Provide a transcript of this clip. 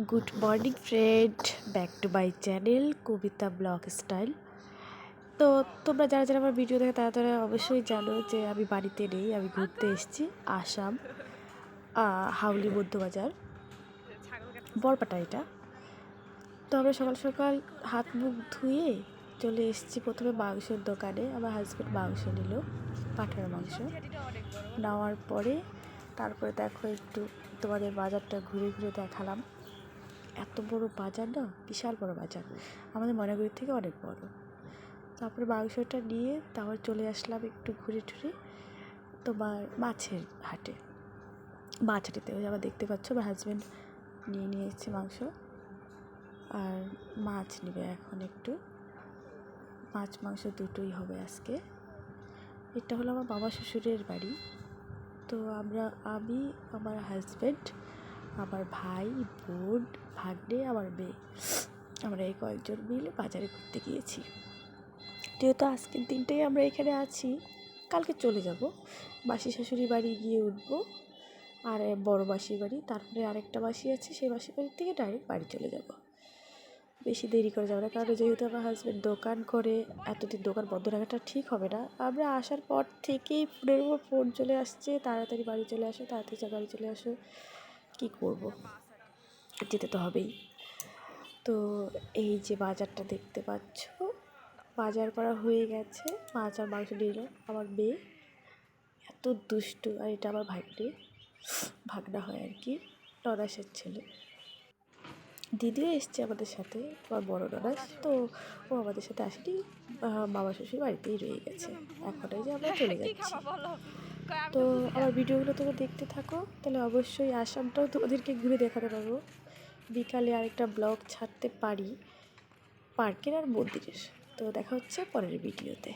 Good morning, friend. Back to my channel, Kabita blog style. তো তোমরা যারা যারা আমার ভিডিও দেখে, তারা তারা অবশ্যই জানো যে আমি বাড়িতে নেই, আমি ঘুরতে এসেছি, আসাম হাউলি মধ্যবাজার। বরপাটা এটা। তো আমরা সকাল সকাল হাত মুখ ধুয়ে চলে এসেছি প্রথমে মাংসের দোকানে। আমার হাজব্যান্ড মাংস নিল, পাঠার মাংস। নেওয়ার পরে তারপরে দেখো একটু তোমাদের বাজারটা ঘুরে ঘুরে দেখালাম। এত বড় বাজার না? বিশাল বড় বাজার। আমাদের ময়নাগুড়ির থেকে অনেক বড়। তারপরে মাংসটা নিয়ে তারপর চলে আসলাম একটু ঘুরে টুরে তোমার মাছের হাটে। মাছ হাটিতে ওই আবার দেখতে পাচ্ছ, আমার হাজব্যান্ড নিয়ে নিয়ে এসেছে মাংস। আর মাছ নেবে এখন একটু। মাছ, মাংস দুটোই হবে আজকে। এটা হলো আমার বাবা শ্বশুরের বাড়ি। তো আমরা, আমি, আমার হাজব্যান্ড আমার ভাই, বোন, ভাগ্নে, আমার মেয়ে। আমরা এই কয়েকজন মিলে বাজারে ঘুরতে গিয়েছি। যেহেতু আজকের দিনটাই আমরা এখানে আছি, কালকে চলে যাব। মাসি শাশুড়ি বাড়ি গিয়ে উঠবো। আর বড় মাসির বাড়ি, তারপরে আরেকটা মাসি আছে, সেই মাসির বাড়ি থেকে ডাইরেক্ট বাড়ি চলে যাব। বেশি দেরি করে যাব না, কারণ যেহেতু আমার হাজব্যান্ড দোকান করে, এতদিন দোকান বন্ধ রাখাটা ঠিক হবে না। আমরা আসার পর থেকেই ফোনের উপর ফোন চলে আসছে, তাড়াতাড়ি বাড়ি চলে আসো, তাড়াতাড়ি বাড়ি চলে আসো। কী করব? যেতে তো হবেই। তো এই যে বাজারটা দেখতে পাচ্ছ, বাজার করা হয়ে গেছে। মাছ আর মাংস নিল আমার মেয়ে এত দুষ্টু, আর এটা আমার ভাগ্নে। ভাগনা হয় আর কি নরাসের ছেলে। দিদিও এসছে আমাদের সাথে, আমার বড় নরাস তো ও আমাদের সাথে আসেনি। বাবা শ্বশুর বাড়িতেই রয়ে গেছে। এখন এই যে আমরা চলে যাচ্ছি। তো আমার ভিডিওগুলো তোমরা দেখতে থাকো, তাহলে অবশ্যই আসামটাও তোমাদেরকে ঘুরে দেখাতে পারব। বিকালে আরেকটা ব্লগ ছাড়তে পারি, পার্কের আর মন্দিরের। তো দেখা হচ্ছে পরের ভিডিওতে।